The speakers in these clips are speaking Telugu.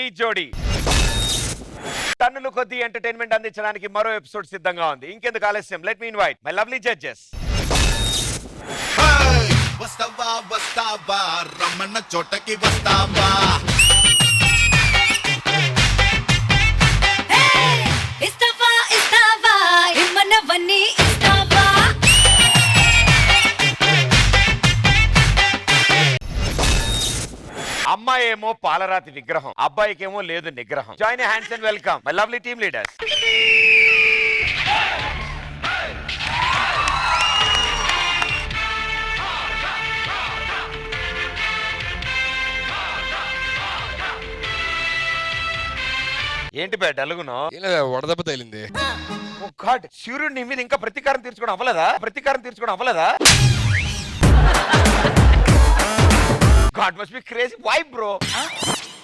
ఢీ జోడి. టన్నులు కొద్ది ఎంటర్టైన్మెంట్ అందించడానికి మరో ఎపిసోడ్ సిద్ధంగా ఉంది. ఇంకెందుకు ఆలస్యం? Let me invite my lovely judges వస్తావా వస్తావా రమ్మన్న చోటకి వస్తావా? అమ్మాయి ఏమో పాలరాతి విగ్రహం అబ్బాయికేమో లేదు నిగ్రహం. Join hands and welcome my lovely team leaders ఏంటి బే డలుగును? వడదెబ్బ తగిలింది. గాడ్ సూర్యుడు నీ మీద ఇంకా ప్రతీకారం తీర్చుకోవడం అవ్వలేదా? ప్రతీకారం తీర్చుకోవడం అవ్వలేదా? God must be crazy why bro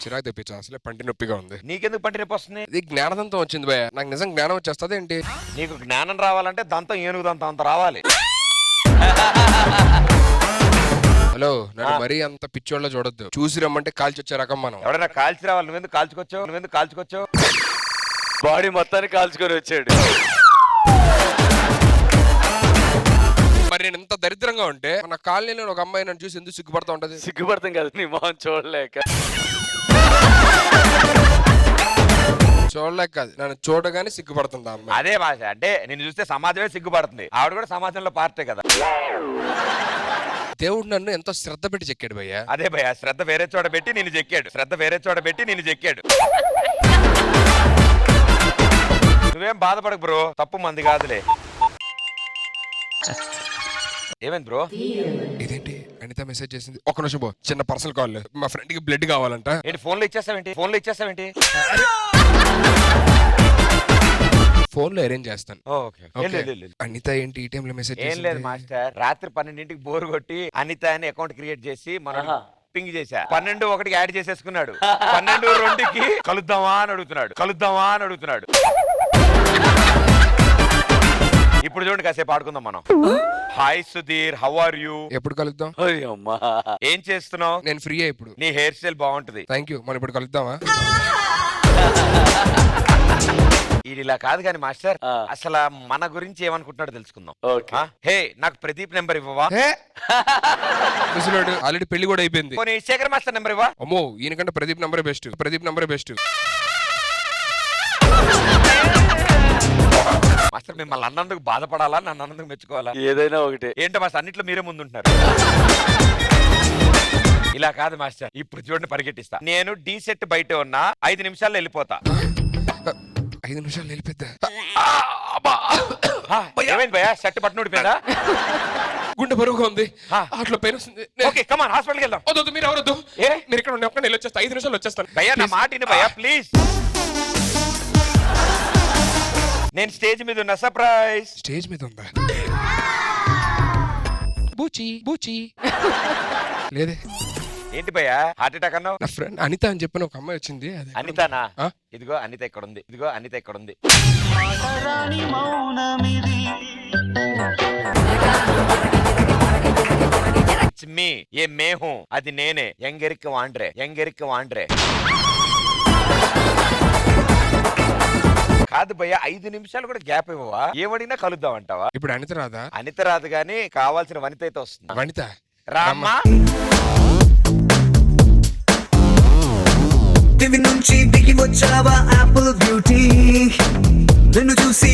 చిరాకు తెప్పించాను అసలే పంటి నొప్పిగా ఉంది. నీకెందుకు పంటి రేపు వస్తుంది? ఇది జ్ఞానదంతం వచ్చింది భయ నాకు నిజం జ్ఞానం వచ్చేస్తుంది ఏంటి? నీకు జ్ఞానం రావాలంటే దంతం ఏనుగు దంతం అంత రావాలి. హలో నన్ను. మరీ అంత పిచ్చోళ్ళ చూడొద్దు. చూసి రమ్మంటే కాల్చి వచ్చే రకం మనం. ఎవడైనా కాల్చి రావాలి నువ్వెందుకు కాల్చుకొచ్చావు? నువ్వెందుకు కాల్చుకొచ్చావు? బాడీ మొత్తాన్ని కాల్చుకొని వచ్చాడు. మరి నేను ఇంత దరిద్రంగా ఉంటే మన కాలనీలో ఒక అమ్మాయి నన్ను చూసి ఎందుకు సిగ్గుపడతా ఉంటది? సిగ్గుపడతాం కదా నీ మొహం చూడలేక. చూడలేక కాదు నన్ను చూడగానే సిగ్గుపడుతుంది ఆ అమ్మాయి. అదే భాష అంటే నిన్ను చూస్తే సమాజమే సిగ్గుపడుతుంది. ఆవిడ కూడా సమాజంలో పార్టీ కదా. దేవుడు నన్ను ఎంతో శ్రద్ధ పెట్టి చెక్కాడు భయ్య. అదే భయ శ్రద్ధ వేరే చోట పెట్టి నిన్ను చెక్కాడు. శ్రద్ధ వేరే చోట పెట్టి నిన్ను చెక్కాడు. నువ్వేం బాధపడకు బ్రో తప్పు మంది కాదులే. ఏమైంది బ్రో? ఇదేంటి? అనిత మెసేజ్ చేసింది. ఒక నిమిషం బో చిన్న పర్సనల్ కాల్ మా ఫ్రెండ్కి బ్లడ్ కావాలంట. ఏంటి ఫోన్లో ఇచ్చేస్తావేంటి ఫోన్లో ఇచ్చేస్తావేంటి ఫోన్లో అరేంజ్ చేస్తాను. Okay okay. అనిత ఏంటి? ఈ టైంలో మెసేజ్ ఏం లేదు మాస్టర్. రాత్రి పన్నెండింటికి బోర్ కొట్టి అనిత అని అకౌంట్ క్రియేట్ చేసి మనం పింగ్ చేశా. పన్నెండు ఒకటికి యాడ్ చేసేసుకున్నాడు. పన్నెండు రెండుకి కలుద్దామా అని అడుగుతున్నాడు. కలుద్దామా అని అడుగుతున్నాడు. ఇప్పుడు చూడండి కాసేపు ఆడుకుందాం మనం. Hi Sudheer how are you ఎప్పుడు కలుద్దాం? ఏం చేస్తున్నావు? నేను ఫ్రీ ఇప్పుడు. నీ హెయిర్ స్టైల్ బాగుంటది. థ్యాంక్ యూ మనం ఇప్పుడు కలుద్దామా? ఇది ఇలా కాదు కానీ మాస్టర్ అసలు మన గురించి ఏమనుకుంటున్నాడు తెలుసుకుందాం? హే నాకు ప్రదీప్ నెంబర్ ఇవ్వవా? ఆల్రెడీ పెళ్ళి కూడా అయిపోయింది. శేఖర్ మాస్టర్ నెంబర్ ఇవ్వా? అమ్మో ఈయనకంటే ప్రదీప్ నంబరే బెస్ట్. ప్రదీప్ నంబరే బెస్ట్. మాస్టర్ మిమ్మల్ని అన్నందుకు బాధపడాలా? నన్ను అన్నందుకు మెచ్చుకోవాలా? ఏదైనా ఒకటే. ఏంటో మాస్టర్? అన్నిట్లో మీరే ముందుంటున్నారు. ఇలా కాదు మాస్టర్. ఇప్పుడు చూడండి పరిగెట్టిస్తా. నేను డీ సెట్ బయట ఉన్నా ఐదు నిమిషాల్లో వెళ్ళిపోతా. ఐదు నిమిషాలు నిలిపిద్దా ఆ, ఏమైంది భయ షర్ట్ బట్టను ఊడిపోయిందా? గుండె బరువుగా ఉంది. ఆ. అట్లా పెయిన్ వస్తుంది. నే- ఓకే కమాన్ హాస్పిటల్కి వెళ్దాం. వద్దు, వద్దు, మీరు ఎవరొద్దు. ఏ? మీరు ఇక్కడ ఉండే ఒక్క నేను వచ్చేస్తా ఐదు నిమిషాలు వచ్చేస్తాను. భయ్యా నా. మాట విను భయ్యా ప్లీజ్ నేను స్టేజ్ మీద ఉన్నా సర్ప్రైజ్. స్టేజ్ మీద ఉందా? బూచి బూచి. లేదే. ఏంటి భయ్యా? హార్ట్ అటాక్ అన్నావు? నా ఫ్రెండ్ అనిత అని చెప్పిన ఒక అమ్మాయి వచ్చింది. అదే అనితనా? ఆ? ఇదిగో అనిత ఇక్కడ ఉంది. ఇదిగో అనిత ఇక్కడ ఉంది. It's me. A May who అది నేనే. ఎంగెరిక్ వాండ్రే. ఎంగెరిక్ వాండ్రే. కాదు భయ్య ఐదు నిమిషాలు కూడా గ్యాప్ ఇవ్వవా? ఏమడినా కలుద్దాం అంటావా? ఇప్పుడు అనిత రాదా? అనిత రాదు గానీ కావాల్సిన వనిత అయితే వస్తుంది. వనిత? రామ్మా. దివి నుంచి దిగి వచ్చావా యాపిల్ బ్యూటీ నిన్ను చూసి